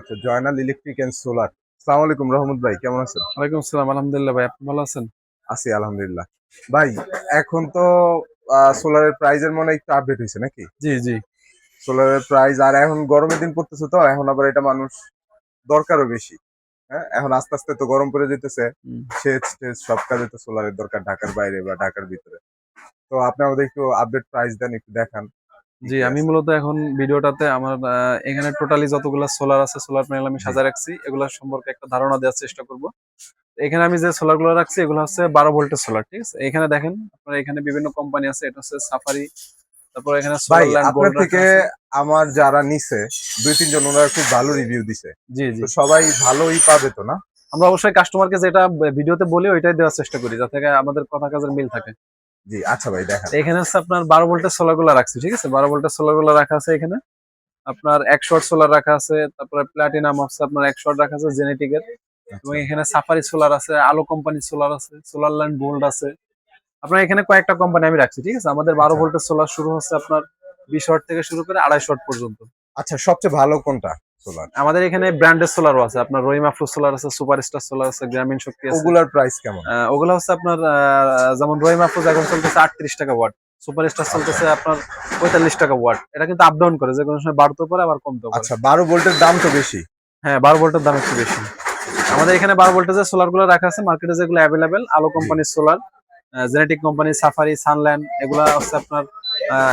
আচ্ছা Joynal electric and solar. সালাম আলাইকুম রহমত ভাই কেমন আছেন? ওয়ালাইকুম আসসালাম আলহামদুলিল্লাহ ভাই আপনি ভালো আছেন? আছি আলহামদুলিল্লাহ। ভাই এখন তো সোলারের প্রাইজের মনে একটু আপডেট হয়েছে নাকি? জি জি। সোলারের প্রাইস আর এখন গরমের দিন পড়তেছে তো এখন আবার এটা মানুষ দরকারও বেশি। হ্যাঁ এখন আস্তে আস্তে তো গরম পড়ে যেতেছে। সেচ টেচ সব কাজে তো সোলারের দরকার ঢাকার বাইরে বা ঢাকার ভিতরে। তো আপনি আমাদের একটু আপডেট প্রাইস দেন একটু দেখান। জি আমি মূলত এখন ভিডিওটাতে আমার এখানে টোটালি যতগুলো সোলার আছে সোলার প্যানেল আমি সাজা রাখছি। এগুলো সম্পর্কে একটা ধারণা দেওয়ার চেষ্টা করব। এখানে আমি যে সোলারগুলো রাখছি এগুলো হচ্ছে বারো ভোল্টের সোলার ঠিক আছে? এখানে দেখেন আপনার এখানে বিভিন্ন কোম্পানি আছে এটা হচ্ছে সাফারি তারপর এখানে আপনার থেকে আমার যারা নিছে দুই তিনজন ওনারা খুব ভালো রিভিউ দিছে। জি জি। সবাই ভালোই পাবে তো না? আমরা অবশ্যই কাস্টমারকে যেটা ভিডিওতে বলি ওইটাই দেওয়ার চেষ্টা করি যাতে আমাদের কথা কাজের মিল থাকে। জি আচ্ছা ভাই দেখান এখানে হচ্ছে আপনার বারো ভোল্টের সোলারগুলো রাখছি ঠিক আছে? বারো ভোল্টের সোলারগুলো রাখা আছে এখানে। আপনার একশো সোলার রাখা আছে তারপরে প্লাটিনাম আছে আপনার একশো রাখা আছে জেনেটিকের এবং এখানে সাফারি সোলার আছে আলো কোম্পানির সোলার আছে সোলার ল্যান্ড গোল্ড আছে। আপনার এখানে কয়েকটা কোম্পানি আমি রাখছি ঠিক আছে? আমাদের বারো আচ্ছা। ভোল্টের সোলার শুরু হচ্ছে আপনার বিশ ওয়াট থেকে শুরু করে আড়াইশো ওয়াট পর্যন্ত। আচ্ছা সবচেয়ে ভালো কোনটা? সোলার আমাদের এখানে ব্র্যান্ডের সোলারও আছে। আপনার রহিমা ফ্লু সোলার আছে সুপার স্টার সোলার আছে গ্রামীণ শক্তি আছে। ওগুলার প্রাইস কেমন? ওগুলো হচ্ছে আপনার যেমন রহিমা ফ্লুজ এখন চলতেছে আটত্রিশ টাকা ওয়াট সুপার স্টার চলতেছে আপনার পঁয়তাল্লিশ টাকা ওয়াট এটা কিন্তু আপ ডাউন করে যে কোনো সময় বাড়তেও পারে আবার কমতেও পারে। আচ্ছা বারো ভোল্টের দাম তো বেশি। হ্যাঁ বারো ভোল্টের দাম একটু বেশি। আমাদের এখানে বারো ভোল্টেজের সোলারগুলো রাখা আছে মার্কেটে যেগুলো অ্যাভেলেবেল আলো কোম্পানির solar genetic company Safari Sunland এগুলা হচ্ছে আপনার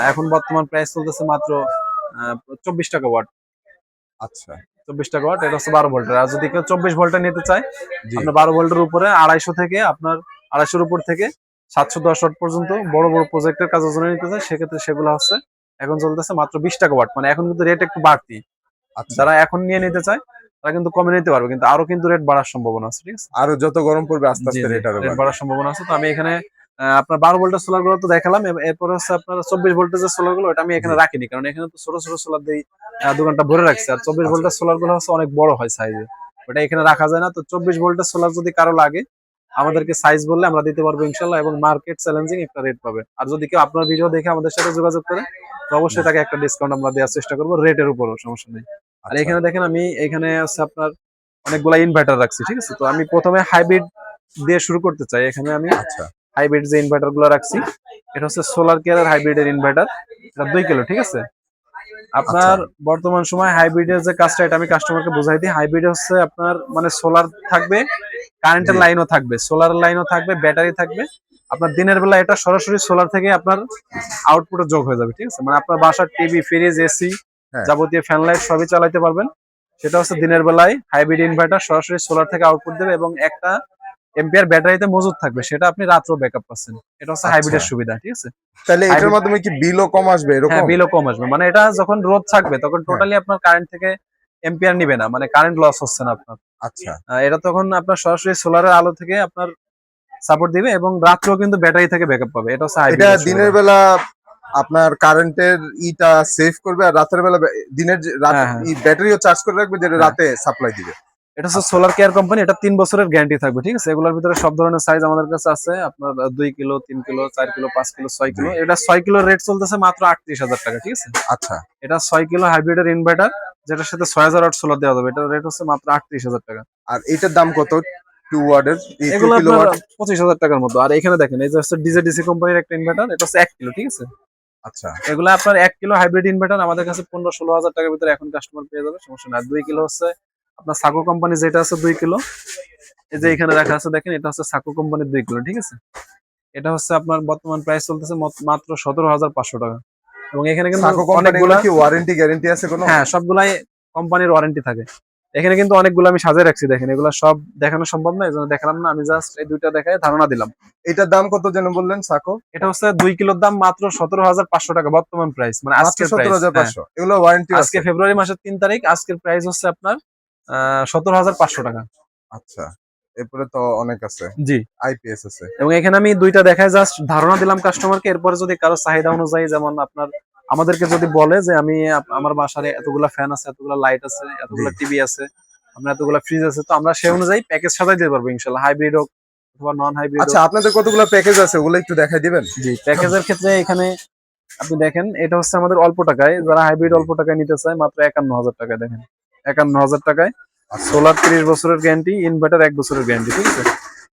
এখন বর্তমান প্রাইস চলতেছে মাত্র চব্বিশ টাকা ওয়াট আচ্ছা। চব্বিশ টাকা ওয়াট এটা হচ্ছে বারো ভোল্টের। আর যদি কেউ চব্বিশ ভোল্টের নিতে চায় আপনার বারো ভোল্টের উপরে আড়াইশো থেকে আপনার আড়াইশোর উপর থেকে সাতশো দশ ওয়াট পর্যন্ত বড় বড় প্রজেক্টের কাজের জন্য নিতে চায় সেক্ষেত্রে সেগুলো হচ্ছে এখন চলতেছে মাত্র বিশ টাকা ওয়াট মানে এখন কিন্তু রেট একটু বাড়তি। আচ্ছা। যারা এখন নিয়ে নিতে চায় তারা কিন্তু কমে নিতে পারবে কিন্তু আরও কিন্তু রেট বাড়ার সম্ভাবনা আছে ঠিক আছে? আরও যত গরম পড়বে আস্তে আস্তে রেট আরও বাড়ার সম্ভাবনা আছে। তো আমি এখানে আপনার বারো ভোল্টের সোলারগুলো তো দেখালাম। এরপর হচ্ছে আপনার চব্বিশ ভোল্টের যে সোলারগুলো ওটা আমি এখানে রাখিনি কারণ এখানে তো ছোট ছোট সোলার দিয়ে দোকানটা ভরে রাখছে। আর চব্বিশ। ভোল্টের সোলারগুলো হচ্ছে অনেক বড় হয় সাইজে ওটা এখানে রাখা যায় না। তো চব্বিশ ভোল্টের সোলার যদি কারও লাগে আমাদেরকে সাইজ বললে আমরা দিতে পারব ইনশাল্লাহ এবং মার্কেট চ্যালেঞ্জিং একটা রেট পাবে। আর যদি কেউ আপনার ভিডিও দেখে আমাদের সাথে যোগাযোগ করে তো অবশ্যই তাকে একটা ডিসকাউন্ট আমরা দেওয়ার চেষ্টা করব রেটের উপরও সমস্যা নেই। আর আচ্ছা, এখানে দেখেন আমি এখানে হচ্ছে আপনার অনেকগুলা ইনভার্টার রাখছি ঠিক আছে? তো আমি প্রথমে হাইব্রিড দিয়ে শুরু করতে চাই। এখানে আমি আচ্ছা। হাইব্রিড যে ইনভার্টারগুলো রাখছি এটা হচ্ছে সোলার কেয়ার হাইব্রিড এর ইনভার্টার এটা দুই কিলো ঠিক আছে? আপনার বর্তমান সময় হাইব্রিডের যে কাজটা এটা আমি কাস্টমারকে বোঝাই দিই। হাইব্রিড হচ্ছে আপনার মানে সোলার থাকবে কারেন্টের। লাইনও থাকবে সোলার লাইনও থাকবে ব্যাটারি থাকবে। আপনার দিনের বেলা এটা সরাসরি সোলার থেকে আপনার আউটপুটে যোগ হয়ে যাবে ঠিক আছে? মানে আপনার বাসার টিভি ফ্রিজ এসি। যাবতীয় ফ্যান লাইট সবই চালাতে পারবেন। সেটা হচ্ছে দিনের বেলায় হাইব্রিড ইনভার্টার সরাসরি সোলার থেকে আউটপুট দেবে এবং একটা এম্পিয়ার ব্যাটারিতে মজুদ থাকবে সেটা আপনি রাত্র ব্যাকআপ পাচ্ছেন। এটা হচ্ছে আচ্ছা। হাইব্রিডের সুবিধা ঠিক আছে? তাহলে এটার মাধ্যমে কি বিলও কম আসবে এরকম? হ্যাঁ বিলও কম আসবে। মানে এটা যখন রোদ থাকবে তখন হ্যাঁ। টোটালি আপনার কারেন্ট থেকে এম্পিয়ার নিবে না মানে কারেন্ট লস হচ্ছে না আপনার। আচ্ছা। এটা তখন আপনার সরাসরি সোলারের আলো থেকে আপনার সাপোর্ট দিবে এবং রাত্রেও কিন্তু ব্যাটারি থেকে ব্যাকআপ পাবে। এটা হচ্ছে এটা দিনের বেলা আপনার কারেন্টের ইটা সেভ করবে আর রাতের বেলা দিনের রাত হ্যাঁ, হ্যাঁ। ব্যাটারিও চার্জ করে রাখবে যেটা হ্যাঁ। রাতে সাপ্লাই দিবে। এটা হচ্ছে সোলার কেয়ার কোম্পানি এটা তিন বছরের গ্যারান্টি থাকবে ঠিক আছে? এগুলোর ভিতরে সব ধরনের সাইজ আমাদের কাছে আছে। আপনার দুই কিলো তিন কিলো চার কিলো পাঁচ কিলো ছয় কিলো। এটা ছয় কিলোর রেট চলতেছে মাত্র আটত্রিশ হাজার টাকা ঠিক আছে? আচ্ছা। এটা ছয় কিলো হাইব্রিডের ইনভার্টার যেটার সাথে ছয় হাজার আট সোলার দেওয়া যাবে। এটার রেট হচ্ছে মাত্র আটত্রিশ হাজার টাকা। আর এটার দাম কত? টু ওয়ার্ডের এগুলো পঁচিশ হাজার টাকার মতো। আর এখানে দেখেন এই যে হচ্ছে ডিজে ডিসি কোম্পানির একটা ইনভার্টার এটা হচ্ছে এক কিলো ঠিক আছে? আচ্ছা। এগুলো আপনার এক কিলো হাইব্রিড ইনভার্টার আমাদের কাছে পনেরো ষোলো হাজার টাকার ভিতরে এখন কাস্টমার পেয়ে যাবে সমস্যা আর দুই কিলো হচ্ছে আপনার সাকো কোম্পানি যেটা আছে দুই কিলো এই যে এখানে রাখা আছে দেখেন এটা হচ্ছে সাকো কোম্পানির দুই কিলো ঠিক আছে? এটা হচ্ছে আপনার বর্তমান প্রাইস চলতেছে মাত্র সতেরো হাজার পাঁচশো টাকা। এবং এখানে কিন্তু কি ওয়ারেন্টি গ্যারান্টি আছে কোনো? হ্যাঁ সবগুলাই কোম্পানির ওয়ারেন্টি থাকে। এখানে কিন্তু অনেকগুলো আমি সাজিয়ে রাখছি দেখেন। এগুলো সব দেখানো সম্ভব না এই জন্য দেখালাম না। আমি জাস্ট এই দুইটা দেখায় ধারণা দিলাম। এটার দাম কত যেন বললেন সাকো এটা হচ্ছে দুই কিলোর দাম মাত্র সতেরো হাজার পাঁচশো টাকা বর্তমান প্রাইস মানে আজকে সতেরো হাজার পাঁচশো। এগুলো ওয়ারেন্টি আছে। আজকে ফেব্রুয়ারি মাসের তিন তারিখ আজকের প্রাইস হচ্ছে আপনার সতেরো হাজার পাঁচশো টাকা। আচ্ছা এরপরে তো অনেক আছে। জি। আইপিএস আছে। এবং এখানে আমি দুইটা দেখায় জাস্ট ধারণা দিলাম কাস্টমারকে এরপরে যদি কারও চাহিদা অনুযায়ী যেমন আপনার আমাদেরকে যদি বলে যে আমি আমার বাসায় এতগুলা ফ্যান আছে এতগুলা লাইট আছে এতগুলা টিভি আছে আপনার এতগুলা ফ্রিজ আছে তো আমরা সেই অনুযায়ী প্যাকেজ সাজাই দিতে পারব ইনশাল্লাহ হাইব্রিড হোক অথবা নন হাইব্রিড আচ্ছা আপনাদের কতগুলো প্যাকেজ আছে ওগুলো একটু দেখাই দিবেন? জি প্যাকেজের ক্ষেত্রে এখানে আপনি দেখেন এটা হচ্ছে আমাদের অল্প টাকায় যারা হাইব্রিড অল্প টাকায় নিতে চায় মাত্র একান্ন হাজার টাকায় দেখেন। একান্ন হাজার টাকায়। আর সোলার তিরিশ বছরের গ্যারান্টি ইনভার্টার এক বছরের গ্যারান্টি ঠিক আছে?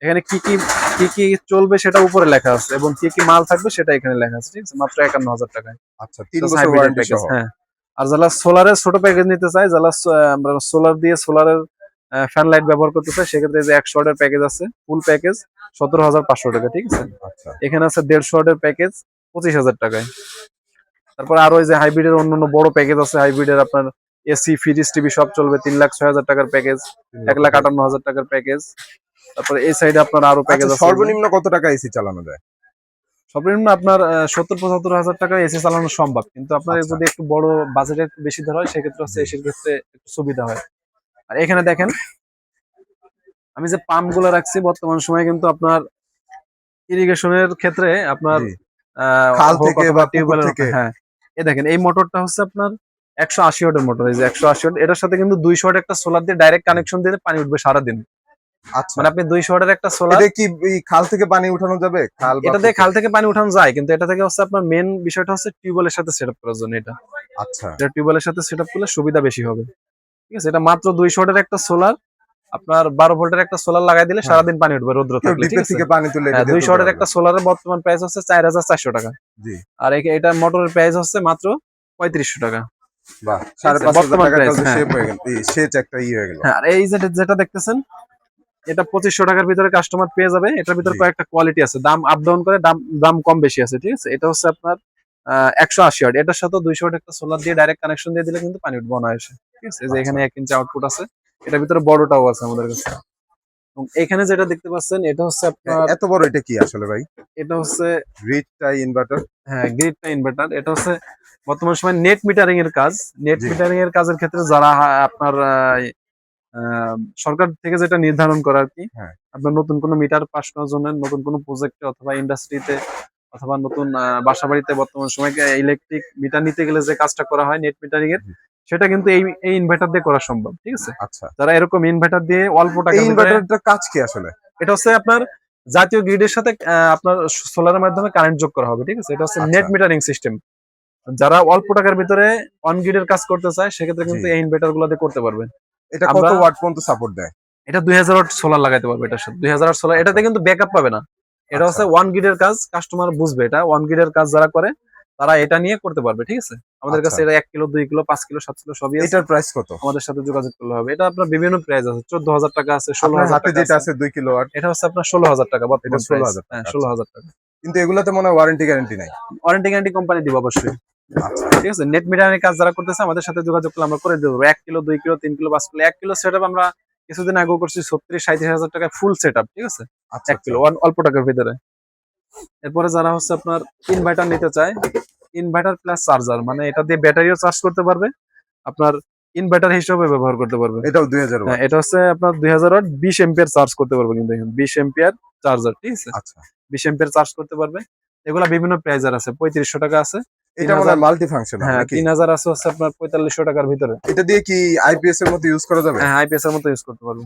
এখানে কি কি কি কি চলবে সেটা উপরে লেখা আছে এবং কি কি মাল থাকবে সেটা এখানে লেখা আছে ঠিক আছে? মাত্র একান্ন হাজার টাকায়। আচ্ছা তিন বছর ওয়ারেন্টি হ্যাঁ। আর যারা সোলারের ছোট প্যাকেজ নিতে চায় যারা আমরা সোলার দিয়ে সোলারের ফ্যান লাইট ব্যবহার করতে চাই সেক্ষেত্রে যে একশো ওয়াটের প্যাকেজ আছে ফুল প্যাকেজ সতেরো হাজার পাঁচশো টাকা ঠিক আছে? আচ্ছা। এখানে আছে দেড়শো ওয়াটের প্যাকেজ পঁচিশ হাজার টাকায়। তারপর আরও যে হাইব্রিডের অন্যান্য বড় প্যাকেজ আছে হাইব্রিডের আপনার এসি ফ্রিজ টিভি সব চলবে তিন লাখ ছয় হাজার টাকার প্যাকেজ এক লাখ আটান্ন হাজার টাকার প্যাকেজ তারপরে এই সাইডে আপনার আরও প্যাকেজ আচ্ছা, সর্বনিম্ন কত টাকা এসি চালানো যায়? সর্বনিম্ন আপনার সত্তর পঁচাত্তর হাজার টাকা এসি চালানো সম্ভব। কিন্তু আপনার আচ্ছা। যদি একটু বড় বাজেটের বেশি ধরা হয় সেক্ষেত্রে হচ্ছে এসির ক্ষেত্রে একটু সুবিধা হয়। আর এখানে দেখেন আমি যে পাম্পগুলো রাখছি বর্তমান সময়ে কিন্তু আপনার ইরিগেশনের ক্ষেত্রে আপনার খাল থেকে বা থেকে। হ্যাঁ। এই দেখেন এই মোটরটা হচ্ছে আপনার একশো আশি ওয়াটের মোটর এই যে একশো আশি ওয়াট এটার সাথে কিন্তু দুইশো ওয়াট একটা সোলার দিয়ে ডাইরেক্ট কানেকশন দিলে পানি উঠবে সারাদিন। আচ্ছা। মানে আপনি দুইশো ওয়াটের একটা সোলার এটা কি খাল থেকে পানি উঠানো যাবে? খাল এটা দিয়ে খাল থেকে পানি উঠানো যায় কিন্তু এটা থেকে হচ্ছে আপনার মেন বিষয়টা হচ্ছে টিউবওয়েলের সাথে সেট আপ করার জন্য এটা। আচ্ছা। এটা টিউবওয়েলের সাথে সেট আপ করলে সুবিধা বেশি হবে। ঠিক আছে এটা মাত্র দুইশো ওয়াটের একটা সোলার আপনার বারো ভোল্টের একটা সোলার লাগাই দিলে হ্যাঁ। সারাদিন পানি উঠবে রোদ্র থাকলে থেকে পানি তুলে ওয়াটের পারবে। একটা সোলারের বর্তমান প্রাইস হচ্ছে চার হাজার চারশো টাকা। আর এটা মোটরের প্রাইস হচ্ছে মাত্র পঁয়ত্রিশশো টাকা। বাহ সাড়ে পাঁচ হাজার বর্তমান টাকা price, হ্যাঁ। হয়ে গেল। এই সেচ একটা ই গেল। আর এই যে যেটা দেখতেছেন? এটা পঁচিশশো টাকার ভিতরে কাস্টমার পেয়ে যাবে। এটার ভিতরে কয়েকটা কোয়ালিটি আছে। দাম আপ ডাউন করে দাম দাম কম বেশি আছে ঠিক আছে? এটা হচ্ছে আপনার একশো আশি ওয়াট এটার সাথে দুইশো ওয়াট একটা সোলার দিয়ে ডাইরেক্ট কানেকশন দিয়ে দিলে কিন্তু পানি উঠবে অনায়াসে ঠিক আছে? যে আচ্ছা। এখানে এক ইঞ্চি আউটপুট আছে। এটার ভিতরে বড়টাও আছে আমাদের কাছে। এবং এখানে যেটা দেখতে পাচ্ছেন এটা হচ্ছে আপনার এত বড় এটা কি আসলে ভাই? এটা হচ্ছে গ্রিড টাই ইনভার্টার হ্যাঁ গ্রিড টাই ইনভার্টার এটা হচ্ছে বর্তমান সময় নেট মিটারিং এর কাজ। নেট মিটারিং এর কাজের ক্ষেত্রে যারা আপনার সরকার থেকে যেটা নির্ধারণ করা আর কি হ্যাঁ। আপনার নতুন কোনো মিটার পাস করার জন্য নতুন কোনো প্রজেক্টে অথবা ইন্ডাস্ট্রিতে অথবা নতুন বাসা বাড়িতে বর্তমান সময় ইলেকট্রিক মিটার নিতে গেলে যে কাজটা করা হয় নেট মিটারিং এর সেটা কিন্তু এই এই ইনভার্টার দিয়ে করা সম্ভব ঠিক আছে? আচ্ছা। যারা এরকম ইনভার্টার দিয়ে অল্প টাকা এই ইনভার্টারটার কাজ কি আসলে? এটা হচ্ছে আপনার জাতীয় গ্রিডের সাথে আপনার সোলারের মাধ্যমে কারেন্ট যোগ করা হবে ঠিক আছে? এটা হচ্ছে। নেট মিটারিং সিস্টেম যারা অল্প টাকার ভিতরে অন গ্রিডের কাজ করতে চায় সেক্ষেত্রে কিন্তু এই ইনভার্টারগুলো দিয়ে করতে পারবেন। এটা কত ওয়াট পর্যন্ত সাপোর্ট দেয়? এটা দুই হাজার সোলার লাগাইতে পারবে এটার সাথে দুই হাজার সোলার এটাতে কিন্তু ব্যাকআপ পাবে না। এটা হচ্ছে আচ্ছা। ওয়ান গ্রিডের কাজ কাস্টমার বুঝবে এটা। ওয়ান গ্রিডের কাজ যারা করে তারা এটা নিয়ে করতে পারবে ঠিক আছে? আমাদের কাছে আচ্ছা। এটা এক কিলো দুই কিলো পাঁচ কিলো সাত কিলো সবই এটার প্রাইস কত? আমাদের সাথে যোগাযোগ করলে হবে। এটা আপনার বিভিন্ন প্রাইস আছে। চোদ্দ হাজার টাকা আছে ষোলো হাজার যেটা আছে। দুই কিলো এটা হচ্ছে আপনার ষোলো হাজার টাকা বর্তমান এটা 16,000 হ্যাঁ ষোলো হাজার টাকা। কিন্তু এগুলাতে মনে হয় ওয়ারেন্টি গ্যারান্টি নাই। ওয়ারেন্টি গ্যারান্টি কোম্পানি দিব অবশ্যই। আচ্ছা। ঠিক আছে? নেট মিটারের কাজ যারা করতেছে আমাদের সাথে যোগাযোগ করলে আমরা করে দেবো। এক কিলো দুই কিলো তিন কিলো পাঁচ কিলো এক কিলো সেট আমরা কিছুদিন আগেও করছি ছত্রিশ সাঁত্রিশ হাজার টাকায় ফুল সেট আপ ঠিক আছে? আচ্ছা এক কিলো অল্প টাকার ভিতরে। এরপরে যারা হচ্ছে আপনার ইনভার্টার নিতে চায় ইনভার্টার প্লাস চার্জার মানে এটা দিয়ে ব্যাটারিও চার্জ করতে পারবে আপনার ইনভার্টার হিসেবে ব্যবহার করতে পারবে। এটাও দুই হাজার হ্যাঁ এটা হচ্ছে আপনার দুই হাজার ওয়াট বিশ এম্পিয়ার চার্জ করতে পারবে কিন্তু বিশ এম্পিয়ার চার্জার ঠিক আছে? আচ্ছা। বিশ এম্পিয়ার চার্জ করতে পারবে। এগুলা বিভিন্ন প্রাইজার আছে পঁয়ত্রিশশো টাকা আছে। এটা মনে মাল্টি ফাংশন হ্যাঁ তিন হাজার আছে হচ্ছে আপনার পঁয়তাল্লিশশো টাকার ভিতরে। এটা দিয়ে কি আইপিএস এর মতো ইউজ করা যাবে? হ্যাঁ আইপিএস এর মতো ইউজ করতে পারবে।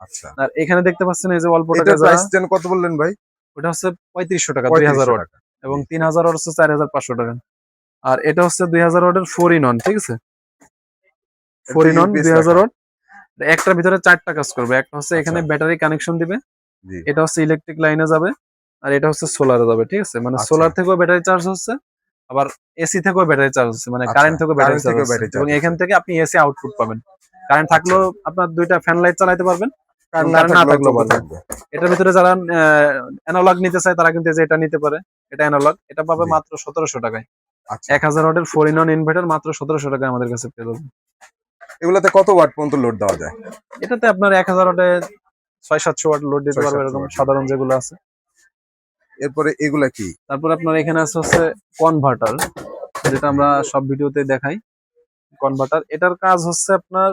আচ্ছা। আর এখানে দেখতে পাচ্ছেন এই যে অল্প টাকা এটার প্রাইস যেন কত বললেন ভাই? ওটা হচ্ছে পঁয়ত্রিশশো টাকা দুই হাজার 3500 ওয়াট। টাকা। এবং তিন হাজার ওয়াট হচ্ছে চার হাজার পাঁচশো টাকা। আর এটা হচ্ছে দুই হাজার ওয়াটের ফোর ইন অন ঠিক আছে? Four in one. ওয়াট। একটার ভিতরে চারটা কাজ করবে। একটা হচ্ছে এখানে আচ্ছা। ব্যাটারি কানেকশন দিবে। এটা হচ্ছে ইলেকট্রিক লাইনে যাবে। আর এটা হচ্ছে সোলারে যাবে ঠিক আছে? মানে আচ্ছা। সোলার থেকেও ব্যাটারি চার্জ হচ্ছে। আবার এসি থেকেও ব্যাটারি চার্জ হচ্ছে মানে আচ্ছা, কারেন্ট থেকেও ব্যাটারি চার্জ এবং এখান থেকে আপনি এসি আউটপুট পাবেন। কারেন্ট থাকলেও আপনার দুইটা ফ্যান লাইট চালাতে পারবেন। এটার ভিতরে যারা অ্যানালগ নিতে চায় তারা কিন্তু যে এটা নিতে পারে। এটা অ্যানালগ এটা পাবে মাত্র সতেরোশো টাকায়। আচ্ছা। এক হাজার ওয়াটের ফোর ইন ইনভার্টার মাত্র সতেরোশো টাকায় আমাদের কাছে পেয়ে যাবেন। এগুলাতে কত ওয়াট পর্যন্ত লোড দেওয়া যায়? এটাতে আপনার এক হাজার ওয়াটে ছয় সাতশো ওয়াট লোড দিতে পারবে এরকম সাধারণ যেগুলো আছে। এরপরে এগুলা কি? তারপর আপনার এখানে আছে হচ্ছে কনভার্টার যেটা আমরা সব ভিডিওতে দেখাই। কনভার্টার এটার কাজ হচ্ছে আপনার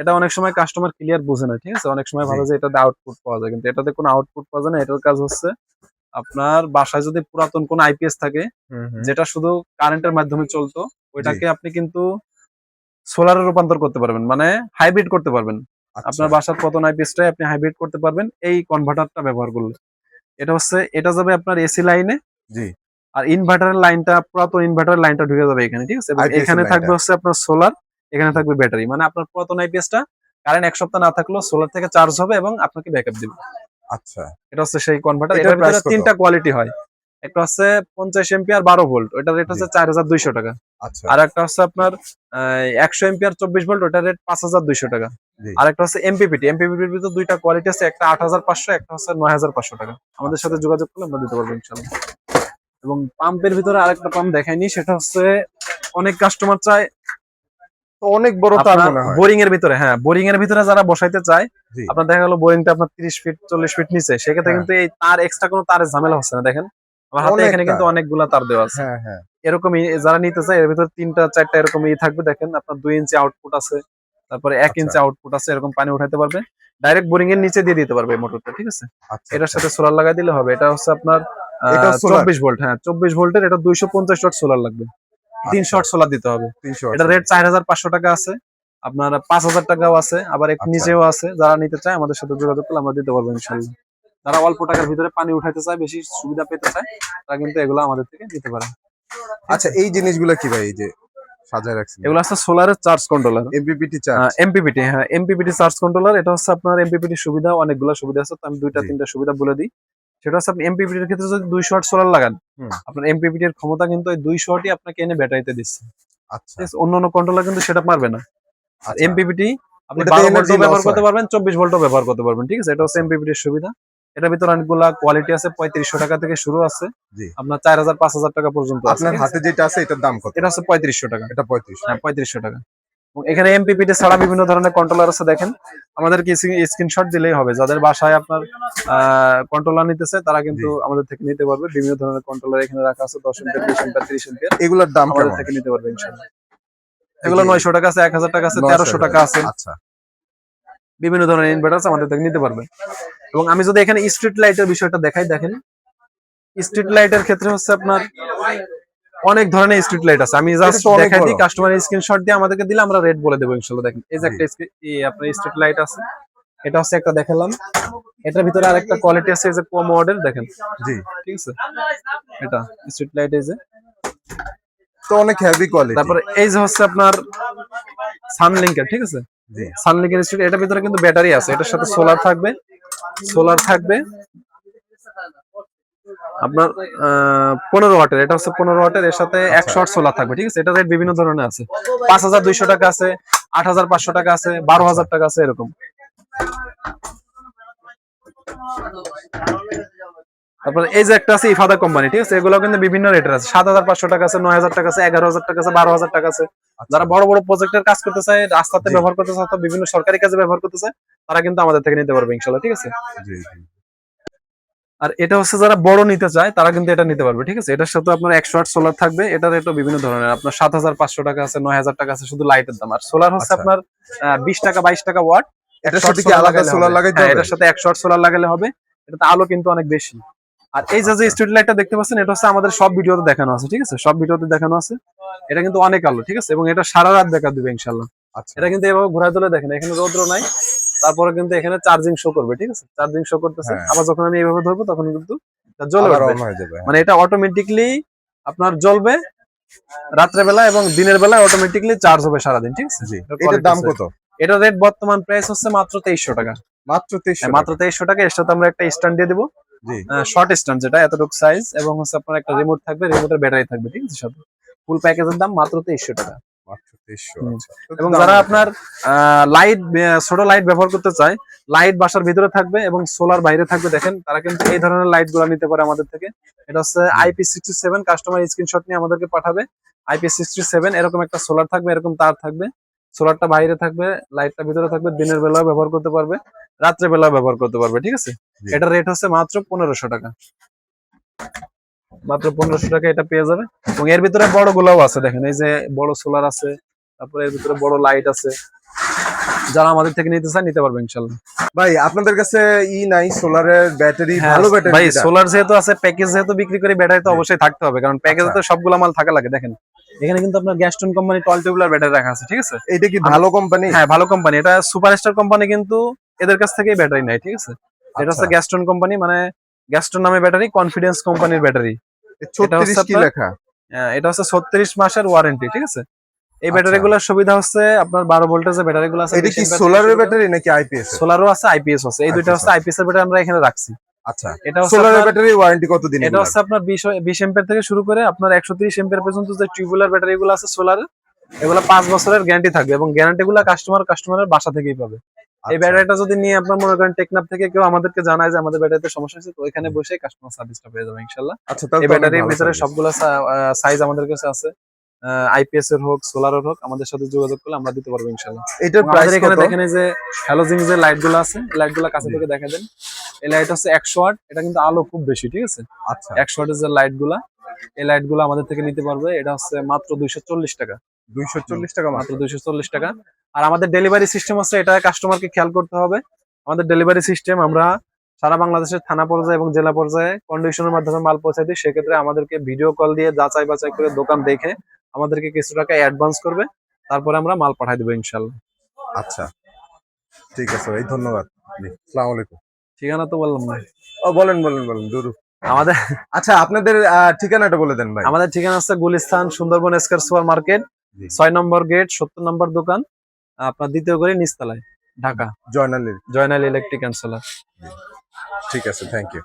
এটা অনেক সময় কাস্টমার ক্লিয়ার বুঝে না ঠিক আছে? অনেক সময় ভালো যে এটাতে আউটপুট পাওয়া যায় কিন্তু এটাতে কোনো আউটপুট পাওয়া যায় না। এটার কাজ হচ্ছে আপনার বাসায় যদি পুরাতন কোনো আইপিএস থাকে যেটা শুধু কারেন্টের মাধ্যমে চলতো ওইটাকে আপনি কিন্তু সোলারে রূপান্তর করতে পারবেন মানে হাইব্রিড করতে পারবেন। আচ্ছা, আপনার বাসার পুরাতন আইপিএসটাই আপনি হাইব্রিড করতে পারবেন এই কনভার্টারটা ব্যবহার করলে। এটা হচ্ছে এটা যাবে আপনার এসি লাইনে জি। আর ইনভার্টারের লাইনটা পুরাতন ইনভার্টারের লাইনটা ঢুকে যাবে এখানে ঠিক আছে? এখানে থাকবে হচ্ছে আপনার সোলার এখানে থাকবে ব্যাটারি মানে আপনার পুরাতন আইপিএসটা কারেন্ট এক সপ্তাহ না থাকলেও সোলার থেকে চার্জ হবে এবং আপনাকে ব্যাকআপ দিবে। আচ্ছা। এটা হচ্ছে সেই কনভার্টার এটার তিনটা কোয়ালিটি হয়। একটা হচ্ছে পঞ্চাশ এম্পিয়ার বারো ভোল্ট ওটার রেট হচ্ছে চার হাজার দুইশো টাকা। আচ্ছা। আর একটা হচ্ছে আপনার একশো এম্পিয়ার চব্বিশ ভোল্ট ওটার রেট পাঁচ হাজার দুইশো টাকা। আর একটা হচ্ছে এমপিপিটি এমপিপিটির ভিতরে দুইটা কোয়ালিটি আছে একটা আট হাজার পাঁচশো একটা হচ্ছে নয় হাজার পাঁচশো টাকা। আমাদের সাথে যোগাযোগ করলে আমরা দিতে পারব ইনশাল্লাহ এবং পাম্পের ভিতরে আরেকটা পাম্প দেখাইনি সেটা হচ্ছে অনেক কাস্টমার চায় তো অনেক বড় তার মনে হয়। বোরিং এর ভিতরে হ্যাঁ বোরিং এর ভিতরে যারা বসাইতে চায় আপনার দেখা গেলো বোরিংটা আপনার তিরিশ ফিট চল্লিশ ফিট নিচে সেক্ষেত্রে হ্যাঁ। কিন্তু এই তার এক্সট্রা কোনো তারের ঝামেলা হচ্ছে না দেখেন। আমার হাতে এখানে কিন্তু তার। অনেকগুলা তার দেওয়া আছে। হ্যাঁ হ্যাঁ। এরকমই যারা নিতে চায় এর ভিতরে তিনটা চারটা এরকম ই থাকবে দেখেন আপনার দুই ইঞ্চি আউটপুট আছে তারপরে এক আচ্ছা। ইঞ্চি আউটপুট আছে এরকম পানি উঠাতে পারবে। ডাইরেক্ট বোরিং এর নিচে দিয়ে দিতে পারবে এই মোটরটা ঠিক আছে? আচ্ছা এটার সাথে সোলার লাগাই দিলে হবে। এটা হচ্ছে আপনার চব্বিশ ভোল্ট হ্যাঁ চব্বিশ ভোল্টের এটা দুইশো পঞ্চাশ ওয়াট সোলার লাগবে। তিন আচ্ছা, শর্ট সোলার দিতে হবে। তিনশো এটা রেট চার হাজার পাঁচশো টাকা আছে। আপনার পাঁচ হাজার টাকাও আছে আবার একটু আচ্ছা। নিচেও আছে। যারা নিতে চায় আমাদের সাথে যোগাযোগ করলে আমরা দিতে পারব ইনশাল্লাহ। যারা অল্প টাকার ভিতরে পানি উঠাইতে চায় বেশি সুবিধা পেতে চায় তারা কিন্তু এগুলো আমাদের থেকে নিতে পারে। আচ্ছা এই জিনিসগুলো কি ভাই এই যে সাজায় রাখছেন? এগুলো আছে সোলারের charge controller MPPT charge. MPPT হ্যাঁ এমপিপিটি চার্জ কন্ট্রোলার এটা হচ্ছে আপনার এমপিপিটি সুবিধা অনেকগুলো সুবিধা আছে তো আমি দুইটা। তিনটা সুবিধা বলে দিই। সেটা হচ্ছে আপনি এমপিপিটির ক্ষেত্রে যদি দুইশো ওয়াট সোলার লাগান। আপনার ক্ষমতা কিন্তু ওই দুইশো ওয়াটই আপনাকে এনে ব্যাটারিতে দিচ্ছে। আচ্ছা। অন্য অন্য কন্ট্রোলার কিন্তু সেটা পারবে না। আর আচ্ছা। এমপিপিটি আপনি বারো ভোল্টও ব্যবহার করতে পারবেন চব্বিশ ভোল্টও ব্যবহার করতে পারবেন ঠিক আছে? এটা হচ্ছে এমপিপিটির সুবিধা। এটার ভিতরে অনেকগুলা কোয়ালিটি আছে পঁয়ত্রিশশো টাকা থেকে শুরু আছে। আপনার চার হাজার পাঁচ হাজার টাকা পর্যন্ত আপনার হাতে যেটা আছে এটার দাম কত? এটা হচ্ছে পঁয়ত্রিশশো টাকা। এটা পঁয়ত্রিশ হ্যাঁ পঁয়ত্রিশশো টাকা। এখানে এমপিপিটি ছাড়া বিভিন্ন ধরনের কন্ট্রোলার আছে দেখেন। আমাদেরকে স্ক্রিনশট দিলেই হবে। যাদের বাসায় আপনার কন্ট্রোলার নিতেছে তারা কিন্তু আমাদের থেকে নিতে পারবে। বিভিন্ন ধরনের কন্ট্রোলার এখানে রাখা আছে দশ এম্পিয়ার বিশ এম্পিয়ার ত্রিশ এম্পিয়ার। এগুলোর দাম আমাদের থেকে নিতে পারবে ইনশাল্লাহ। এগুলো নয়শো টাকা আছে এক হাজার টাকা আছে তেরোশো টাকা আছে। আচ্ছা। বিভিন্ন ধরনের ইনভার্টার আমাদের থেকে নিতে পারবে। এবং আমি যদি এখানে স্ট্রিট লাইটের বিষয়টা দেখাই দেখেন। স্ট্রিট লাইটের ক্ষেত্রে হচ্ছে আপনার অনেক ধরনের স্ট্রিট লাইট আছে। আমি জাস্ট দেখাই দিই বড়। কাস্টমারের স্ক্রিনশট দিয়ে আমাদেরকে দিলে আমরা রেট বলে দেবো ইনশাল্লাহ। দেখেন এই যে একটা আপনার স্ট্রিট লাইট আছে এটা হচ্ছে একটা দেখালাম। এটার ভিতরে আরেকটা কোয়ালিটি আছে যে কম মডেল দেখেন। জি। ঠিক আছে? এটা স্ট্রিট লাইট এই যে। তো অনেক হেভি কোয়ালিটি তারপরে এই যে হচ্ছে আপনার সানলিঙ্কের ঠিক আছে? জি। সানলিঙ্কের স্ট্রিট এটার ভিতরে কিন্তু ব্যাটারি আছে এটার সাথে সোলার থাকবে। সোলার থাকবে। আপনার পনেরো ওয়াটের এটা হচ্ছে পনেরো ওয়াটের এর সাথে আচ্ছা। একশো ওয়াট সোলার থাকবে ঠিক আছে? এটা রেট বিভিন্ন ধরনের আছে। পাঁচ হাজার দুইশো টাকা আছে আট হাজার পাঁচশো টাকা আছে বারো হাজার টাকা আছে এরকম। তারপরে এই যে একটা আছে ইফাদা কোম্পানি ঠিক আছে? এগুলো কিন্তু বিভিন্ন রেটের আছে। সাত হাজার পাঁচশো টাকা আছে নয় হাজার টাকা আছে এগারো হাজার টাকা আছে বারো হাজার টাকা আছে। যারা বড় বড় প্রজেক্টের কাজ করতে চায় রাস্তাতে আচ্ছা। ব্যবহার করতে চায় অথবা বিভিন্ন সরকারি কাজে ব্যবহার করতে চায় তারা কিন্তু আমাদের থেকে নিতে পারবে ইনশাল্লাহ ঠিক আছে? আর এটা হচ্ছে যারা বড় নিতে চায় তারা কিন্তু এটা নিতে পারবে ঠিক আছে? এটার সাথে আপনার একশো আট সোলার থাকবে এটার রেটও বিভিন্ন ধরনের। আপনার সাত হাজার পাঁচশো টাকা আছে নয় হাজার টাকা আছে শুধু লাইটের দাম। আর সোলার হচ্ছে আচ্ছা। আপনার বিশ টাকা বাইশ টাকা ওয়াট এটার সাথে কি আলাদা সোলার লাগাইতে হবে? এটার সাথে একশো আট সোলার লাগালে হবে। এটাতে আলো কিন্তু অনেক বেশি। আর এই যে। স্ট্রিট লাইটটা দেখতে পাচ্ছেন এটা হচ্ছে আমাদের সব ভিডিওতে দেখানো আছে ঠিক আছে? সব ভিডিওতে দেখানো আছে। এটা কিন্তু অনেক আলো ঠিক আছে? এবং এটা সারা রাত দেখা দিবে ইনশাল্লাহ আচ্ছা। এটা কিন্তু এভাবে ঘোরায় তুলে দেখেন এখানে রৌদ্র নাই। তারপরে কিন্তু এখানে চার্জিং শো করবে ঠিক আছে? চার্জিং শো করতেছে। হ্যাঁ। আবার যখন আমি এইভাবে ধরবো তখন কিন্তু জ্বলে হয়ে। মানে এটা অটোমেটিকলি আপনার জ্বলবে রাত্রে বেলা এবং দিনের বেলা অটোমেটিকলি চার্জ হবে সারাদিন ঠিক আছে? এটার দাম কত? এটা রেট বর্তমান প্রাইস হচ্ছে মাত্র তেইশশো টাকা। মাত্র তেইশশো মাত্র তেইশশো টাকা এর সাথে আমরা একটা স্ট্যান্ড দিয়ে দেবো। শর্ট স্ট্যান্ড যেটা এতটুকু সাইজ এবং হচ্ছে আপনার একটা রিমোট থাকবে রিমোটের ব্যাটারি থাকবে ঠিক আছে সাথে ফুল প্যাকেজের দাম মাত্র তেইশশো টাকা। আচ্ছা। এবং যারা। আপনার লাইট ছোট লাইট ব্যবহার করতে চায় লাইট বাসার ভিতরে থাকবে এবং সোলার বাইরে থাকবে দেখেন তারা কিন্তু এই ধরনের লাইটগুলো নিতে পারে আমাদের থেকে। এটা হচ্ছে IP sixty seven customer screenshot নিয়ে আমাদেরকে পাঠাবে। আইপি সিক্সটি সেভেন এরকম একটা সোলার থাকবে এরকম তার থাকবে। সোলারটা বাইরে থাকবে লাইটটা ভিতরে থাকবে দিনের বেলাও ব্যবহার করতে পারবে রাত্রে বেলাও ব্যবহার করতে পারবে ঠিক আছে? জি। এটার রেট হচ্ছে মাত্র পনেরোশো টাকা। মাত্র পনেরোশো টাকা এটা পেয়ে যাবে। এবং এর ভিতরে বড় গুলাও আছে দেখেন এই যে বড় সোলার আছে তারপরে এর ভিতরে বড় লাইট আছে। যারা আমাদের থেকে নিতে চায় নিতে পারবে ইনশাল্লাহ ভাই আপনাদের কাছে ই নাই সোলারের ব্যাটারি হ্যাঁ, ভালো ব্যাটারি ভাই সোলার যেহেতু আছে প্যাকেজ যেহেতু বিক্রি করে ব্যাটারি তো অবশ্যই থাকতে হবে কারণ প্যাকেজে তো সবগুলো মাল থাকা লাগে দেখেন। এখানে কিন্তু আপনার Gaston company tall tubular battery রাখা আছে ঠিক আছে? এটা কি ভালো কোম্পানি হ্যাঁ ভালো কোম্পানি এটা সুপারস্টার কোম্পানি কিন্তু এদের কাছ থেকে ব্যাটারি নেয় ঠিক আছে? এটা হচ্ছে আচ্ছা। গ্যাস্টন কোম্পানি মানে গ্যাস্টন নামে ব্যাটারি কনফিডেন্স কোম্পানির ব্যাটারি লেখা? এটা হচ্ছে ছত্রিশ মাসের ওয়ারেন্টি ঠিক আছে? এই ব্যাটারি গুলোর সুবিধা হচ্ছে আপনার বারো ভোল্টেজের ব্যাটারি গুলো আছে এটা কি সোলারের ব্যাটারি নাকি আইপিএস সোলারও আছে আইপিএস আছে। এই দুইটা হচ্ছে আইপিএস এর ব্যাটারি আমরা এখানে রাখছি। আচ্ছা। এটা হচ্ছে ব্যাটারি ওয়ারেন্টি কতদিন এটা হচ্ছে আপনার থেকে শুরু করে আপনার পর্যন্ত যে টিউবুলার আছে সোলার এগুলো বছরের গ্যারান্টি থাকবে এবং গ্যারান্টি গুলো কাস্টমার কাস্টমারের বাসা থেকেই পাবে। আচ্ছা। এই ব্যাটারিটা যদি নিয়ে আপনার মনে করেন টেকনাপ থেকে কেউ আমাদেরকে জানায় যে আমাদের ব্যাটারিতে সমস্যা হয়েছে তো বসে কাস্টমার সার্ভিসটা পেয়ে যাবে ইনশাল্লাহ। আচ্ছা তাহলে এই ব্যাটারির ভিতরে service। সবগুলো সাইজ আমাদের কাছে আছে। আইপিএস এর হোক সোলারের হোক আমাদের সাথে যোগাযোগ করলে আমরা দিতে পারব ইনশাল্লাহ। এটার প্রাইস এখানে দেখেন এই যে হ্যালোজিং যে লাইটগুলো আছে লাইটগুলো কাছে থেকে দেখা দেন এই লাইট হচ্ছে একশো ওয়াট এটা কিন্তু আলো খুব বেশি ঠিক আছে? আচ্ছা। একশো ওয়াটের যে লাইটগুলা এই লাইটগুলো আমাদের থেকে নিতে পারবে এটা হচ্ছে মাত্র দুইশো চল্লিশ টাকা। 240 টাকা মাত্র। মাত্র দুইশো চল্লিশ টাকা। আর আমাদের ডেলিভারি সিস্টেম আছে এটা কাস্টমারকে খেয়াল করতে হবে। আমাদের ডেলিভারি সিস্টেম আমরা সারা বাংলাদেশের থানা পর্যায়ে এবং জেলা পর্যায়ে কন্ডিশনের মাধ্যমে মাল পৌঁছাই দিই। সেক্ষেত্রে আমাদেরকে ভিডিও কল দিয়ে যাচাই বাছাই করে দোকান দেখে আমাদেরকে কিছু টাকা অ্যাডভান্স করবে তারপরে আমরা মাল পাঠাই দেবো ইনশাল্লাহ। আচ্ছা। ঠিক আছে ভাই ধন্যবাদ। জি আসসালামু আলাইকুম। ঠিকানা তো বললাম না। ও বলেন বলেন বলেন দুরু। আমাদের আচ্ছা আপনাদের ঠিকানাটা বলে দেন ভাই। আমাদের ঠিকানা আছে Gulistan Sundarban Square Super Market ছয় নম্বর গেট সত্তর নম্বর দোকান আপনার দ্বিতীয় করে নিচতলায় ঢাকা। জয়নালীর জয়নাল ইলেকট্রিক অ্যান্ড সোলার ঠিক আছে থ্যাংক ইউ